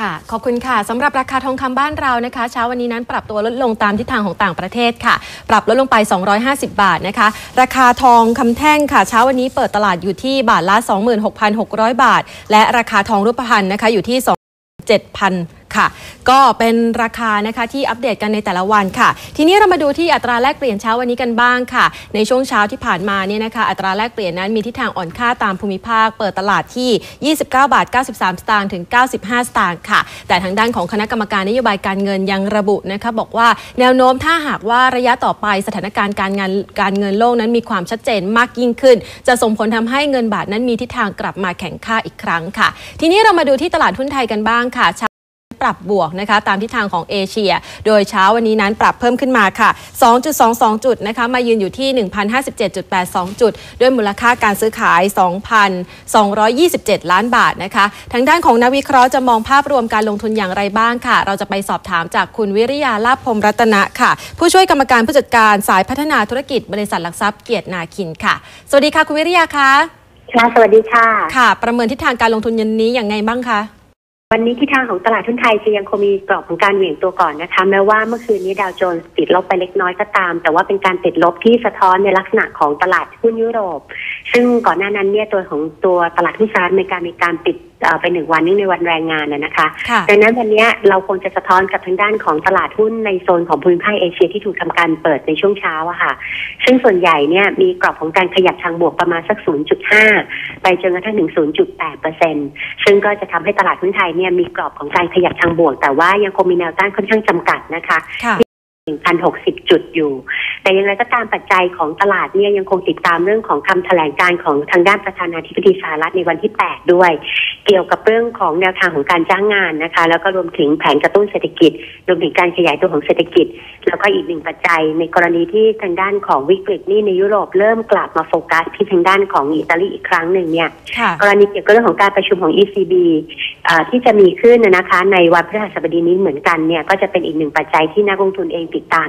ค่ะ ขอบคุณค่ะสำหรับราคาทองคำบ้านเรานะคะ เช้าวันนี้นั้นปรับตัวลดลงตามทิศทางของต่างประเทศค่ะ ปรับลดลงไป 250 บาทนะคะ ราคาทองคำแท่งค่ะ เช้าวันนี้เปิดตลาดอยู่ที่บาทละ 26,600 บาท และราคาทองรูปพรรณนะคะอยู่ที่7,000 ค่ะ ก็เป็นราคานะคะที่อัปเดตกันในแต่ละวันค่ะ ทีนี้เรามาดูที่อัตราแลกเปลี่ยนเช้าวันนี้กันบ้างค่ะ ในช่วงเช้าที่ผ่านมาเนี่ยนะคะอัตราแลกเปลี่ยนนั้นมีทิศทางอ่อนค่าตามภูมิภาค เปิดตลาดที่ 29 บาท 93 สตางค์ถึง 95 สตางค์ค่ะ แต่ทางด้านของคณะกรรมการนโยบายการเงินยังระบุนะคะบอกว่าแนวโน้มถ้าหากว่าระยะต่อไปสถานการณ์การงานการเงินโลกนั้นมีความชัดเจนมากยิ่งขึ้น จะส่งผลทำให้เงินบาทนั้นมีทิศทางกลับมาแข็งค่าอีกครั้งค่ะ ทีนี้เรามาดูที่ตลาดหุ้นไทยกันบ้างค่ะ ปรับบวกนะคะตามทิศทางของเอเชีย โดยเช้าวันนี้นั้นปรับเพิ่มขึ้นมาค่ะ 2.22 จุดนะคะมายืนอยู่ที่ 1,057.82 จุด ด้วยมูลค่าการซื้อขาย 2,227 ล้านบาทนะคะ ทางด้านของนักวิเคราะห์จะมองภาพรวมการลงทุนอย่างไรบ้างค่ะ เราจะไปสอบถามจากคุณวิริยาลาภพรมรัตนะค่ะ ผู้ช่วยกรรมการผู้จัดการสายพัฒนาธุรกิจบริษัทหลักทรัพย์เกียรตินาคินค่ะ สวัสดีค่ะคุณวิริยาคะค่ะสวัสดีค่ะ ค่ะ ประเมินทิศทางการลงทุนเย็นนี้อย่างไงบ้างคะ วันนี้ทิศทางของตลาดทุนไทยจะยังคงมีกรอบของการเหวี่ยงตัวก่อนนะคะแม้ว่าเมื่อคืนนี้ดาวโจนส์ติดลบไปเล็กน้อยก็ตาม แต่ว่าเป็นการติดลบที่สะท้อนในลักษณะของตลาดหุ้นยุโรป ซึ่งก่อนหน้านั้นเนี่ยตัวของตัวตลาดหุ้นสหรัฐอเมริกามีการปิด ไปหนึ่งวันเนื่องในวันแรงงานนะนะคะค่ะดังนั้นวันนี้เราคงจะสะท้อนกับทางด้านของตลาดหุ้นในโซนของภูมิภาคเอเชียที่ถูกทำการเปิดในช่วงเช้าอะค่ะ ซึ่งส่วนใหญ่เนี่ยมีกรอบของการขยับทางบวกประมาณสัก 0.5 ไปจนกระทั่งถึง 0.8เปอร์เซ็นซึ่งก็จะทำให้ตลาดหุ้นไทยเนี่ยมีกรอบของการขยับทางบวก แต่ว่ายังคงมีแนวต้านค่อนข้างจำกัดนะคะค่ะ1,060 จุดอยู่ แต่อย่างไรก็ตามปัจจัยของตลาดเนี่ยยังคงติดตามเรื่องของคำแถลงการของทางด้านประธานาธิบดีสหรัฐในวันที่ 8 ด้วย เกี่ยวกับเรื่องของแนวทางของการจ้างงานนะคะ แล้วก็รวมถึงแผนกระตุ้นเศรษฐกิจ รวมถึงการขยายตัวของเศรษฐกิจ แล้วก็อีกหนึ่งปัจจัย ในกรณีที่ทางด้านของวิกฤตหนี่ในยุโรปเริ่มกลับมาโฟกัสที่ทางด้านของอิตาลีอีกครั้งหนึ่งเนี่ยค่ะกรณีเกี่ยวกับเรื่องของการประชุมของ ECB เอ่อที่จะมีขึ้นนะคะ ในวันพฤหัสบดีนี้เหมือนกันเนี่ยก็จะเป็นอีกหนึ่งปัจจัยที่นักลงทุนเองติดตาม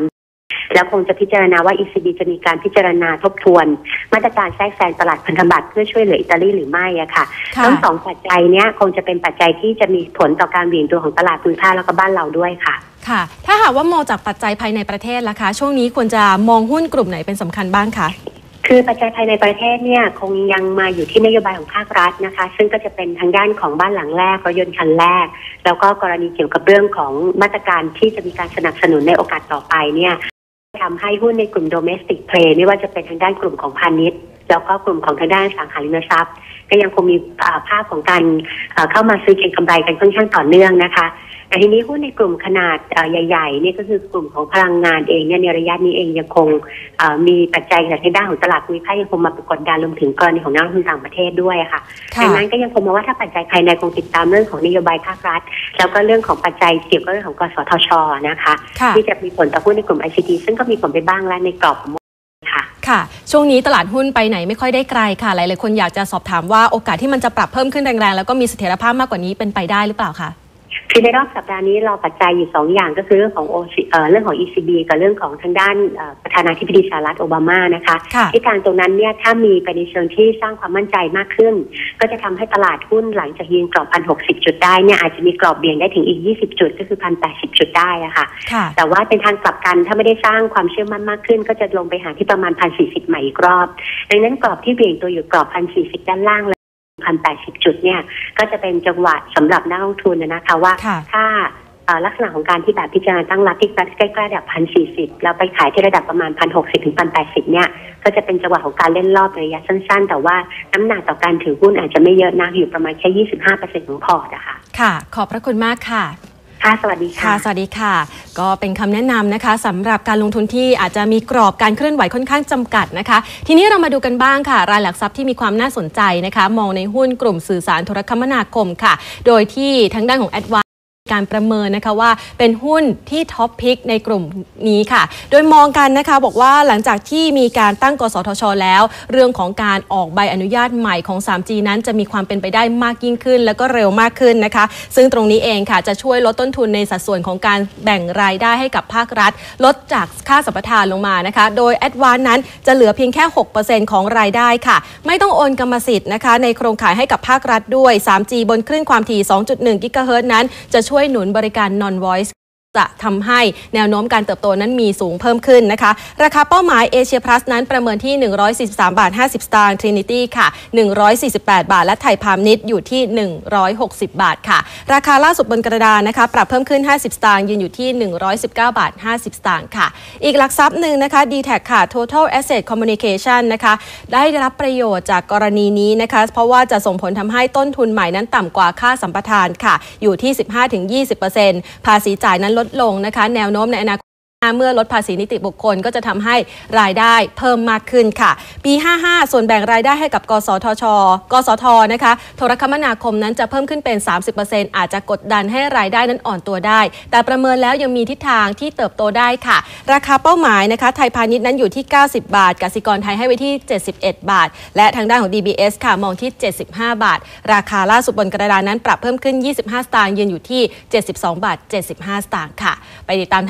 แล้วคงจะพิจารณาว่า ECB จะมีการพิจารณาทบทวน มาตรการแทรกแซงตลาดพันธบัตรเพื่อช่วยเหลืออิตาลีหรือไม่อะค่ะค่ะทั้งสองปัจจัยเนี้ยคงจะเป็นปัจจัยที่จะมีผลต่อการเหวี่ยงตัวของตลาดภูมิภาคแล้วก็บ้านเราด้วยค่ะค่ะ ถ้าหากว่ามองจากปัจจัยภายในประเทศล่ะคะ ช่วงนี้ควรจะมองหุ้นกลุ่มไหนเป็นสำคัญบ้างคะคือปัจจัยภายในประเทศเนี่ยคงยังมาอยู่ที่นโยบายของภาครัฐนะคะ ซึ่งก็จะเป็นทางด้านของบ้านหลังแรกรถยนต์คันแรก แล้วก็กรณีเกี่ยวกับเรื่องของมาตรการที่จะมีการสนับสนุนในโอกาสต่อไปเนี่ย ทำให้หุ้นในกลุ่มโดเมสติกเพลย์ไม่ว่าจะเป็นทางด้านกลุ่มของพาณิชย์แล้วก็กลุ่มของทางด้านสังหาริมทรัพย์ ก็ยังคงมีภาพของการเข้ามาซื้อเก็งกำไรกันค่อนข้างต่อเนื่องนะคะ แต่ทีนี้หุ้นในกลุ่มขนาดอ่าใหญ่ๆเนี่ยก็คือกลุ่มของพลังงานเองเนี่ยในระยะนี้เองยังคงเอ่อมีปัจจัยจากทางด้านของตลาดภูมิภาคยังคงมาปรากฏดันรวมถึงกรณีของนักลงทุนต่างประเทศด้วยอะค่ะค่ะดังนั้นก็ยังคงมองว่าถ้าปัจจัยภายในคงติดตามเรื่องของนโยบายภาครัฐ แล้วก็เรื่องของปัจจัยเกี่ยวกับเรื่องของกสทชนะคะค่ะที่จะมีผลต่อหุ้นในกลุ่ม ICT ซึ่งก็มีผลไปบ้างแล้วในกรอบของค่ะค่ะ ช่วงนี้ตลาดหุ้นไปไหนไม่ค่อยได้ไกลค่ะ หลาย ๆ คนอยากจะสอบถามว่าโอกาสที่มันจะปรับเพิ่มขึ้นแรง ๆ แล้วก็มีเสถียรภาพมากกว่านี้เป็นไปได้หรือเปล่าคะ คือในรอบสัปดาห์นี้เราปัจจัยอยู่สองอย่างก็คือเรื่องของ OC เอ่อเรื่องของ ECB กับเรื่องของทางด้านเอ่อประธานาธิบดีสหรัฐโอบามานะคะค่ะที่ทางตรงนั้นเนี่ยถ้ามีไปในเชิงที่สร้างความมั่นใจมากขึ้น ก็จะทำให้ตลาดหุ้นหลังจากยืนกรอบพันหกสิบจุดได้เนี่ยอาจจะมีกรอบเบี่ยงได้ถึงอีก20จุดก็คือพันแปดสิบจุดได้อะค่ะค่ะ แต่ว่าเป็นทางกลับกันถ้าไม่ได้สร้างความเชื่อมั่นมากขึ้น ก็จะลงไปหาที่ประมาณพันสี่สิบใหม่อีกรอบ ดังนั้นกรอบที่เบี่ยงตัวอยู่กรอบพันสี่สิบด้านล่าง และพันแปดสิบจุดเนี่ยก็จะเป็นจังหวะสำหรับนักลงทุนนะนะคะว่าค่ะถ้าเอ่อลักษณะของการที่แบบพิจารณาตั้งรับที่ใกล้ๆระดับพันสี่สิบแล้วไปขายที่ระดับประมาณพันหกสิบถึงพันแปดสิบเนี่ย ก็จะเป็นจังหวะของการเล่นรอบในระยะสั้นๆ แต่ว่าน้ำหนักต่อการถือหุ้นอาจจะไม่เยอะนักอยู่ประมาณแค่ยี่สิบห้าเปอร์เซ็นต์ของพอร์ตนะคะค่ะ ขอบพระคุณมากค่ะ ค่ะ สวัสดีค่ะ สวัสดีค่ะ ก็เป็นคำแนะนำนะคะสำหรับการลงทุนที่อาจจะมีกรอบการเคลื่อนไหวค่อนข้างจำกัดนะคะ ทีนี้เรามาดูกันบ้างค่ะ รายหลักทรัพย์ที่มีความน่าสนใจนะคะ มองในหุ้นกลุ่มสื่อสารโทรคมนาคมค่ะ โดยที่ทางด้านของแอดวาน การประเมินนะคะว่าเป็นหุ้นที่ท็อปพิกในกลุ่มนี้ค่ะ โดยมองกันนะคะบอกว่าหลังจากที่มีการตั้งกสทช แล้ว เรื่องของการออกใบอนุญาตใหม่ของ 3G นั้นจะมีความเป็นไปได้มากยิ่งขึ้น แล้วก็เร็วมากขึ้นนะคะ ซึ่งตรงนี้เองค่ะจะช่วยลดต้นทุนในสัดส่วนของการแบ่งรายได้ให้กับภาครัฐ ลดจากค่าสัมปทานลงมานะคะ โดยแอดวานนั้นจะเหลือเพียงแค่ 6%ของรายได้ค่ะ ไม่ต้องโอนกรรมสิทธิ์นะคะในโครงข่ายให้กับภาครัฐด้วย 3G บนคลื่นความถี่ 2.1 กิกะเฮิรตซ์นั้นจะช่วยวยหนุนบริการ non-voice จะทำให้แนวโน้มการเติบโตนั้นมีสูงเพิ่มขึ้นนะคะ ราคาเป้าหมายเอเชียพลัสนั้นประเมินที่ 143 บาท 50 สตางค์ Trinity ค่ะ 148 บาท และไทยพาณิชย์อยู่ที่ 160 บาทค่ะ ราคาล่าสุดบนกระดานนะคะ ปรับเพิ่มขึ้น 50 สตางค์ยืนอยู่ที่ 119 บาท 50 สตางค์ค่ะ อีกหลักทรัพย์หนึ่งนะคะ d t แทค่ะ Total Asset Communication นะคะได้รับประโยชน์จากกรณีนี้นะคะ เพราะว่าจะส่งผลทำให้ต้นทุนใหม่นั้นต่ำกว่าค่าสัมปทานค่ะ อยู่ที่ 15-20%ภาษีจ่ายนั้นลดลงนะคะ แนวโน้มในอนาคต เมื่อลดภาษีนิติบุคคลก็จะทำให้รายได้เพิ่มมากขึ้นค่ะ ปี 55 ส่วนแบ่งรายได้ให้กับ กสทช กสทนะคะ โทรคมนาคมนั้นจะเพิ่มขึ้นเป็น 30%อาจจะกดดันให้รายได้นั้นอ่อนตัวได้ แต่ประเมินแล้วยังมีทิศทางที่เติบโตได้ค่ะ ราคาเป้าหมายนะคะ ไทยพาณิชย์นั้นอยู่ที่ 90 บาทกสิกรไทยให้ไว้ที่ 71 บาท และทางด้านของ DBS ค่ะมองที่ 75 บาท ราคาล่าสุดบนกระดานนั้นปรับเพิ่มขึ้น 25 สตางค์ยืนอยู่ที่ 72 บาท 75 สตางค์ค่ะ ไปติดตาม